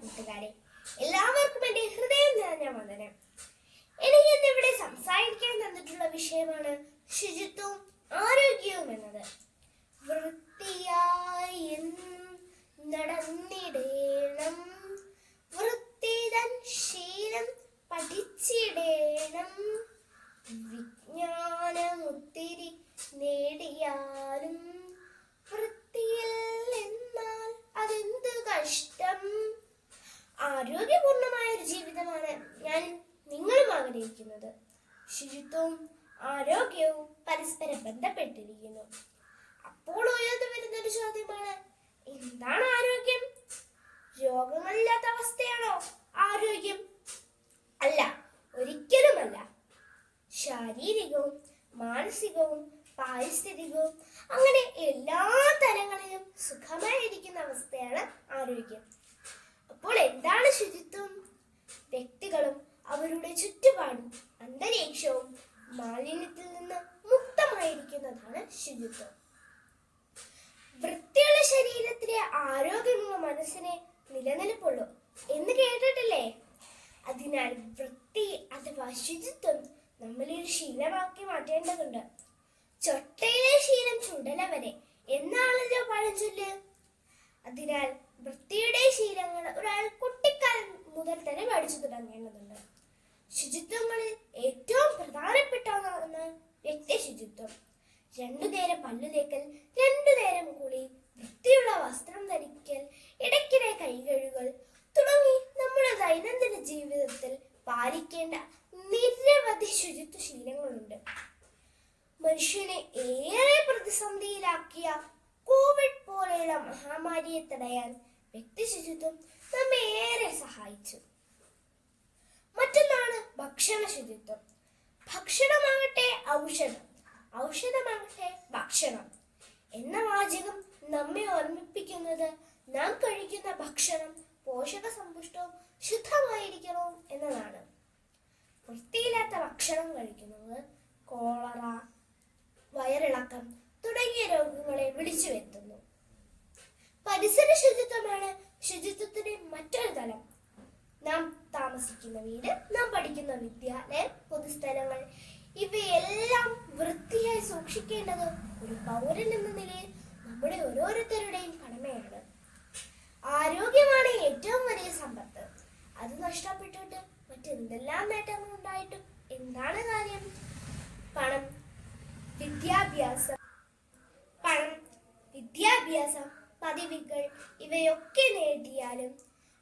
കൂട്ടുകാരെ എല്ലാവർക്കും എന്റെ ഹൃദയം നിറഞ്ഞ വന്ദനം. എനിക്ക് ഇന്ന് ഇവിടെ സംസാരിക്കാൻ തന്നിട്ടുള്ള വിഷയമാണ് ആരോഗ്യപൂർണമായ ഒരു ജീവിതമാണ് ഞാൻ നിങ്ങളും ആഗ്രഹിക്കുന്നത്. ശുചിത്വവും ആരോഗ്യവും പരസ്പരം ബന്ധപ്പെട്ടിരിക്കുന്നു. അപ്പോൾ ഉയർന്നു വരുന്ന ഒരു ചോദ്യമാണ് എന്താണ് ആരോഗ്യം? രോഗങ്ങളില്ലാത്ത അവസ്ഥയാണോ ആരോഗ്യം? അല്ല ഒരിക്കലുമല്ല. ശാരീരികവും മാനസികവും പാരിസ്ഥിതികവും അങ്ങനെ എല്ലാ തരങ്ങളിലും സുഖമായിരിക്കുന്ന അവസ്ഥയാണ് ആരോഗ്യം അപ്പോൾ എന്താണ് ശുചിത്വം വ്യക്തികളും അവരുടെ ചുറ്റുപാടും അന്തരീക്ഷവും മാലിന്യത്തിൽ നിന്ന് മുക്തമായിരിക്കുന്നതാണ് ശുചിത്വം. വൃത്തിയുള്ള ശരീരത്തിലെ ആരോഗ്യമുള്ള മനസ്സിനെ നിലനിൽപ്പുള്ളൂ എന്ന് കേട്ടിട്ടില്ലേ? അതിനാൽ വൃത്തി അഥവാ ശുചിത്വം നമ്മളിൽ ശീലമാക്കി മാറ്റേണ്ടതുണ്ട്. ചൊട്ടയിലെ ശീലം ചുടല വരെ എന്നാണല്ലോ പഴഞ്ചൊല്ല് അതിനാൽ വൃത്തിയുടെ ശീലങ്ങൾ ഒരാൾ കുട്ടിക്കാലം മുതൽ തന്നെ പഠിച്ചു തുടങ്ങേണ്ടതുണ്ട്. ശുചിത്വങ്ങളിൽ ഏറ്റവും പ്രധാനപ്പെട്ട ഒന്നാണ് വ്യക്തി ശുചിത്വം രണ്ടു നേരം പല്ലു തേക്കൽ രണ്ടു നേരം കുളി വൃത്തിയുള്ള വസ്ത്രം ധരിക്കൽ ഇടയ്ക്കിടെ കൈ കഴുകൽ തുടങ്ങി നമ്മുടെ ദൈനംദിന ജീവിതത്തിൽ പാലിക്കേണ്ട നിരവധി ശുചിത്വ ശീലങ്ങളുണ്ട്. മനുഷ്യനെ ഏറെ പ്രതിസന്ധിയിലാക്കിയ കോവിഡ് പോലെയുള്ള മഹാമാരിയെ തടയാൻ വ്യക്തി ശുചിത്വം നമ്മെ ഏറെ സഹായിച്ചു. മറ്റൊന്നാണ് ഭക്ഷണ ശുചിത്വം. ഭക്ഷണമാകട്ടെ ഔഷധം. ഔഷധമാകട്ടെ ഭക്ഷണം. എന്ന വാചകം നമ്മെ ഓർമ്മിപ്പിക്കുന്നത് നാം കഴിക്കുന്ന ഭക്ഷണം പോഷക സമ്പുഷ്ടവും ശുദ്ധമായിരിക്കണം എന്നതാണ്. വൃത്തിയില്ലാത്ത ഭക്ഷണം കഴിക്കുന്നത് കോളറ വയറിളക്കം തുടങ്ങിയ രോഗങ്ങളെ വിളിച്ചു വരുത്തുന്നു. പരിസര ശുചിത്വമാണ് ശുചിത്വത്തിന്റെ മറ്റൊരു തലം. നാം താമസിക്കുന്ന വീട് നാം പഠിക്കുന്ന വിദ്യാലയം പൊതുസ്ഥലങ്ങൾ ഇവയെല്ലാം വൃത്തിയായി സൂക്ഷിക്കേണ്ടത് ഒരു പൗരൻ എന്ന നിലയിൽ നമ്മുടെ ഓരോരുത്തരുടെയും കടമയാണ്. ആരോഗ്യമാണ് ഏറ്റവും വലിയ സമ്പത്ത്. അത് നഷ്ടപ്പെട്ടിട്ട് മറ്റെന്തെല്ലാം നേട്ടങ്ങൾ ഉണ്ടായിട്ടും എന്താണ് കാര്യം? പണം വിദ്യാഭ്യാസം പണം വിദ്യാഭ്യാസം പതിവികൾ ഇവയൊക്കെ നേടിയാലും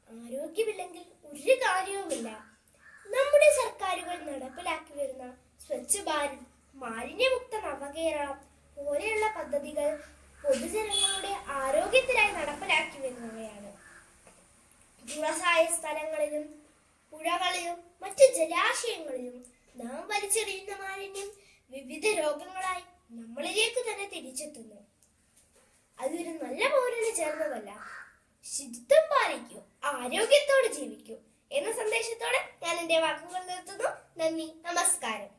ആരോഗ്യമില്ലെങ്കിൽ ഒരു കാര്യവുമില്ല. നമ്മുടെ സർക്കാരുകൾ നടപ്പിലാക്കി വരുന്ന സ്വച്ഛ് ഭാരത് മാലിന്യമുക്ത നവകേരളം പോലെയുള്ള പദ്ധതികൾ പൊതുജനങ്ങളുടെ ആരോഗ്യത്തിനായി നടപ്പിലാക്കി വരുന്നവയാണ്. വ്യവസായ സ്ഥലങ്ങളിലും പുഴകളിലും മറ്റു ജലാശയങ്ങളിലും നാം വലിച്ചെറിയുന്ന മാലിന്യം വിവിധ രോഗങ്ങളായി നമ്മളിലേക്ക് തന്നെ തിരിച്ചെത്തുന്നു. അതൊരു നല്ല പൗരന് ചേർന്നതല്ല. ശുചിത്വം പാലിക്കൂ ആരോഗ്യത്തോടെ ജീവിക്കൂ എന്ന സന്ദേശത്തോടെ ഞാൻ എന്റെ വാക്കുകൾ നിർത്തുന്നു. നന്ദി നമസ്കാരം.